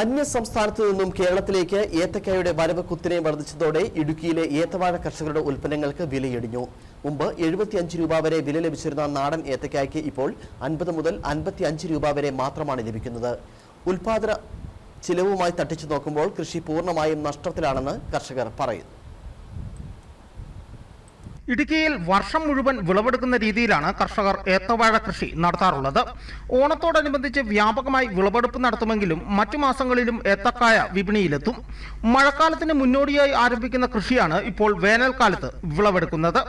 അന്യ സംസ്ഥാനത്തു നിന്നും കേരളത്തിലേക്ക് ഏത്തക്കായുടെ വരവ് കുത്തിനെ വർദ്ധിച്ചതോടെ ഇടുക്കിയിലെ ഏത്തവാഴ കർഷകരുടെ ഉൽപ്പന്നങ്ങൾക്ക് വിലയിടിഞ്ഞു. മുമ്പ് എഴുപത്തിയഞ്ച് രൂപ വരെ വില ലഭിച്ചിരുന്ന നാടൻ ഏത്തക്കായ്ക്ക് ഇപ്പോൾ അൻപത് മുതൽ അൻപത്തിയഞ്ച് രൂപ വരെ മാത്രമാണ് ലഭിക്കുന്നത്. ഉൽപാദന ചിലവുമായി തട്ടിച്ചു നോക്കുമ്പോൾ കൃഷി പൂർണമായും നഷ്ടത്തിലാണെന്ന് കർഷകർ പറയുന്നു. ഇടുക്കിയിൽ വർഷം മുഴുവൻ വിളവെടുക്കുന്ന രീതിയിലാണ് കർഷകർ ഏത്തവാഴ കൃഷി നടത്താറുള്ളത്. ഓണത്തോടനുബന്ധിച്ച് വ്യാപകമായി വിളവെടുപ്പ് നടത്തുമെങ്കിലും മറ്റു മാസങ്ങളിലും ഏത്തക്കായ വിപണിയിലെത്തും. മഴക്കാലത്തിന് മുന്നോടിയായി ആരംഭിക്കുന്ന കൃഷിയാണ് ഇപ്പോൾ വേനൽക്കാലത്ത് വിളവെടുക്കുന്നത്.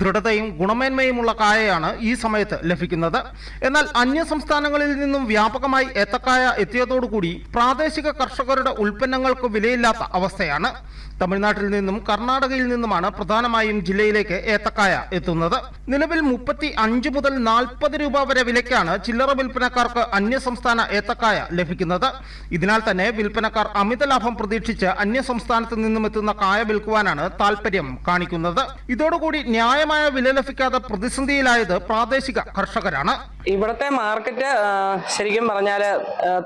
ദൃഢതയും ഗുണമേന്മയുമുള്ള കായയാണ് ഈ സമയത്ത് ലഭിക്കുന്നത്. എന്നാൽ അന്യ സംസ്ഥാനങ്ങളിൽ നിന്നും വ്യാപകമായി ഏത്തക്കായ എത്തിയതോടുകൂടി പ്രാദേശിക കർഷകരുടെ ഉൽപ്പന്നങ്ങൾക്ക് വിലയില്ലാത്ത അവസ്ഥയാണ്. തമിഴ്നാട്ടിൽ നിന്നും കർണാടകയിൽ നിന്നുമാണ് പ്രധാനമായും ജില്ലയിലേക്ക് ഏത്തക്കായ എത്തുന്നത്. നിലവിൽ മുപ്പത്തി അഞ്ച് മുതൽ നാൽപ്പത് രൂപ വരെ വിലയ്ക്കാണ് ചില്ലറ വിൽപ്പനക്കാർക്ക് അന്യസംസ്ഥാന ഏത്തക്കായ ലഭിക്കുന്നത്. ഇതിനാൽ തന്നെ വിൽപ്പനക്കാർ അമിത ലാഭം പ്രതീക്ഷിച്ച് അന്യസംസ്ഥാനത്ത് നിന്നും എത്തുന്ന കായ വിൽക്കുവാനാണ് താൽപര്യം കാണിക്കുന്നത്. ഇതോടുകൂടി ന്യായമായ വില ലഭിക്കാതെ പ്രതിസന്ധിയിലായത് പ്രാദേശിക കർഷകരാണ്. ഇവിടുത്തെ മാർക്കറ്റ് ശരിക്കും പറഞ്ഞാൽ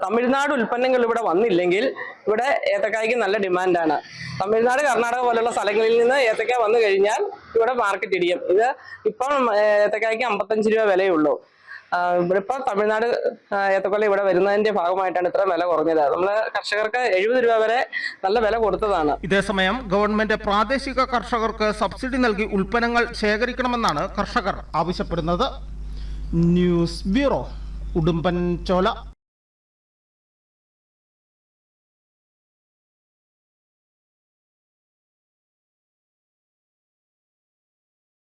തമിഴ്നാട് ഉൽപ്പന്നങ്ങൾ ഇവിടെ വന്നില്ലെങ്കിൽ ഇവിടെ ഏത്തക്കായ്ക്ക് നല്ല ഡിമാൻഡാണ് തമിഴ്നാട് കർണാടക പോലുള്ള സ്ഥലങ്ങളിൽ നിന്ന് ഏത്തക്ക വന്നു കഴിഞ്ഞാൽ ഇവിടെ മാർക്കറ്റ് ഇടിയും. ഇത് ഇപ്പം ഏത്തക്കായ്ക്ക് അമ്പത്തഞ്ച് രൂപ വിലയുള്ളൂ. ഇവിടെ ഇപ്പം തമിഴ്നാട് ഏത്തക്കൊല്ല ഏത്തക്കൊല ഇവിടെ വരുന്നതിന്റെ ഭാഗമായിട്ടാണ് ഇത്ര വില കുറഞ്ഞത്. നമ്മൾ കർഷകർക്ക് എഴുപത് രൂപ വരെ നല്ല വില കൊടുത്തതാണ്. ഇതേസമയം ഗവൺമെന്റ് പ്രാദേശിക കർഷകർക്ക് സബ്സിഡി നൽകി ഉൽപ്പന്നങ്ങൾ ശേഖരിക്കണമെന്നാണ് കർഷകർ ആവശ്യപ്പെടുന്നത്. ന്യൂസ് ബ്യൂറോ ഉടുമ്പൻ ചോല